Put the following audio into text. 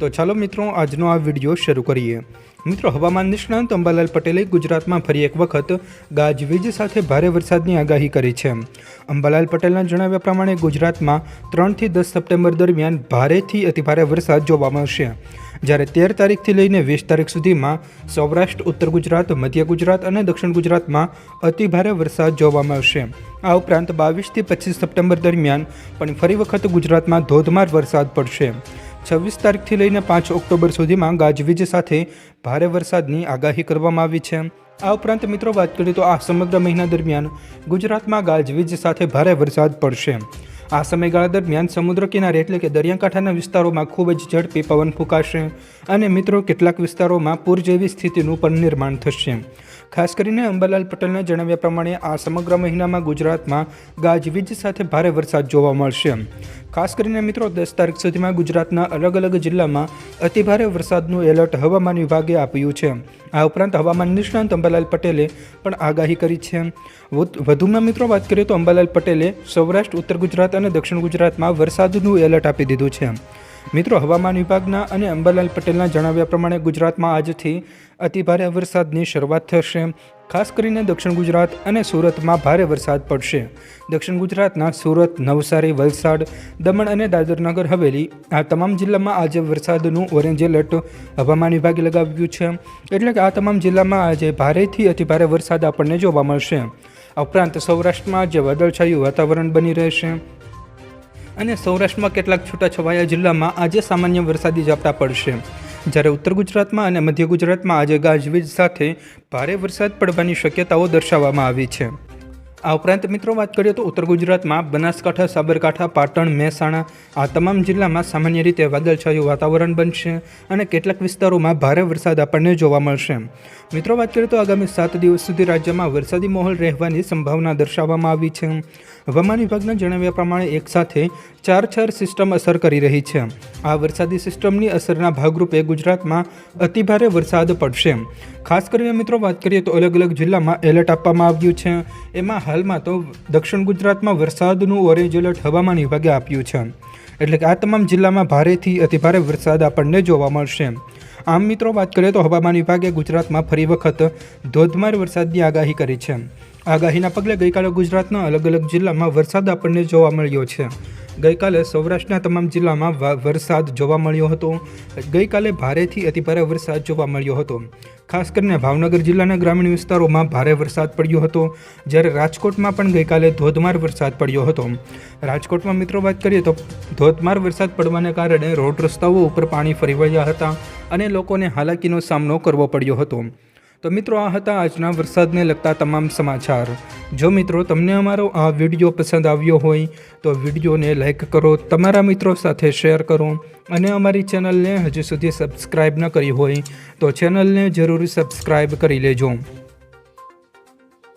તો ચાલો મિત્રો, આજનો આ વીડિયો શરૂ કરીએ. મિત્રો, હવામાન નિષ્ણાંત અંબાલાલ પટેલે ગુજરાતમાં ફરી એક વખત ગાજવીજ સાથે ભારે વરસાદની આગાહી કરી છે. અંબાલાલ પટેલના જણાવ્યા પ્રમાણે ગુજરાતમાં ત્રણથી દસ સપ્ટેમ્બર દરમિયાન ભારેથી અતિભારે વરસાદ જોવા મળશે. જ્યારે તેર તારીખથી લઈને વીસ તારીખ સુધીમાં સૌરાષ્ટ્ર, ઉત્તર ગુજરાત, મધ્ય ગુજરાત અને દક્ષિણ ગુજરાતમાં અતિભારે વરસાદ જોવા મળશે. આ ઉપરાંત બાવીસથી પચીસ સપ્ટેમ્બર દરમિયાન પણ ફરી વખત ગુજરાતમાં ધોધમાર વરસાદ પડશે. છવ્વીસ તારીખથી લઈને પાંચ ઓક્ટોબર સુધીમાં ગાજવીજ સાથે ભારે વરસાદની આગાહી કરવામાં આવી છે. આ ઉપરાંત મિત્રો વાત કરીએ તો આ સમગ્ર મહિના દરમિયાન ગુજરાતમાં ગાજવીજ સાથે ભારે વરસાદ પડશે. આ સમયગાળા દરમિયાન સમુદ્ર કિનારે એટલે કે દરિયાકાંઠાના વિસ્તારોમાં ખૂબ જ ઝડપી પવન ફૂંકાશે અને મિત્રો, કેટલાક વિસ્તારોમાં પૂર જેવી સ્થિતિનું પણ નિર્માણ થશે. ખાસ કરીને અંબાલાલ પટેલના જણાવ્યા પ્રમાણે આ સમગ્ર મહિનામાં ગુજરાતમાં ગાજવીજ સાથે ભારે વરસાદ જોવા મળશે. ખાસ કરીને મિત્રો, દસ તારીખ સુધીમાં ગુજરાતના અલગ અલગ જિલ્લામાં અતિભારે વરસાદનું એલર્ટ હવામાન વિભાગે આપ્યું છે. આ ઉપરાંત હવામાન નિષ્ણાંત અંબાલાલ પટેલે પણ આગાહી કરી છે. વધુ- વધુમાં મિત્રો વાત કરીએ તો અંબાલાલ પટેલે સૌરાષ્ટ્ર, ઉત્તર ગુજરાત અને દક્ષિણ ગુજરાતમાં વરસાદનું એલર્ટ આપી દીધું છે. મિત્રો, હવામાન વિભાગના અને અંબાલાલ પટેલના જણાવ્યા પ્રમાણે ગુજરાતમાં આજથી અતિભારે વરસાદની શરૂઆત થશે. ખાસ કરીને દક્ષિણ ગુજરાત અને સુરતમાં ભારે વરસાદ પડશે. દક્ષિણ ગુજરાતના સુરત, નવસારી, વલસાડ, દમણ અને દાદરનગર, હવેલી આ તમામ જિલ્લામાં આજે વરસાદનું ઓરેન્જ એલર્ટ હવામાન વિભાગે લગાવ્યું છે. એટલે કે આ તમામ જિલ્લામાં આજે ભારેથી અતિભારે વરસાદ આપણને જોવા મળશે. ઉપરાંત સૌરાષ્ટ્રમાં આજે વાદળછાયું વાતાવરણ બની રહેશે. અને સૌરાષ્ટ્રમાં કેટલાક છૂટાછવાયા જિલ્લામાં આજે સામાન્ય વરસાદી ઝાપટા પડશે. જ્યારે ઉત્તર ગુજરાતમાં અને મધ્ય ગુજરાતમાં આજે ગાજવીજ સાથે ભારે વરસાદ પડવાની શક્યતાઓ દર્શાવવામાં આવી છે. આ ઉપરાંત મિત્રો વાત કરીએ તો ઉત્તર ગુજરાતમાં બનાસકાંઠા, સાબરકાંઠા, પાટણ, મહેસાણા આ તમામ જિલ્લામાં સામાન્ય રીતે વાદળછાયું વાતાવરણ બનશે અને કેટલાક વિસ્તારોમાં ભારે વરસાદ આપણને જોવા મળશે. મિત્રો વાત કરીએ તો આગામી સાત દિવસ સુધી રાજ્યમાં વરસાદી માહોલ રહેવાની સંભાવના દર્શાવવામાં આવી છે. હવામાન વિભાગના જણાવ્યા પ્રમાણે એક સાથે ચાર ચાર સિસ્ટમ અસર કરી રહી છે. આ વરસાદી સિસ્ટમની અસરના ભાગરૂપે ગુજરાતમાં અતિભારે વરસાદ પડશે. ખાસ કરીને મિત્રો વાત કરીએ તો અલગ અલગ જિલ્લામાં એલર્ટ આપવામાં આવ્યું છે. એમાં હાલમાં તો દક્ષિણ ગુજરાતમાં વરસાદનું ઓરેન્જ એલર્ટ હવામાન વિભાગે આપ્યું છે. એટલે કે આ તમામ જિલ્લામાં ભારેથી અતિભારે વરસાદ આપણને જોવા મળશે. આમ મિત્રો, વાત કરીએ તો હવામાન વિભાગે ગુજરાતમાં ફરી વખત ધોધમાર વરસાદની આગાહી કરી છે. આગાહીના પગલે ગઈકાલે ગુજરાતના અલગ અલગ જિલ્લામાં વરસાદ આપણને જોવા મળ્યો છે. ગઈકાલે સૌરાષ્ટ્રના તમામ જિલ્લામાં વરસાદ જોવા મળ્યો હતો. ગઈકાલે ભારેથી અતિભારે વરસાદ જોવા મળ્યો હતો. ખાસ કરીને ભાવનગર જિલ્લાના ગ્રામીણ વિસ્તારોમાં ભારે વરસાદ પડ્યો હતો, જ્યારે રાજકોટમાં પણ ગઈકાલે ધોધમાર વરસાદ પડ્યો હતો. રાજકોટમાં મિત્રો વાત કરીએ તો ધોધમાર વરસાદ પડવાને કારણે રોડ રસ્તાઓ ઉપર પાણી ફરી વળ્યા હતા અને લોકોને હાલાકીનો સામનો કરવો પડ્યો હતો. તો મિત્રો, આ હતા આજના વરસાદને લગતા તમામ સમાચાર. જો મિત્રો, તમને અમારો આ વીડિયો પસંદ આવ્યો હોય, તો વિડીયોને લાઇક કરો, તમારા મિત્રો સાથે શેર કરો, અને અમારી ચેનલને હજુ સુધી સબસ્ક્રાઈબ ન કરી હોય, તો ચેનલને જરૂર સબસ્ક્રાઈબ કરી લેજો.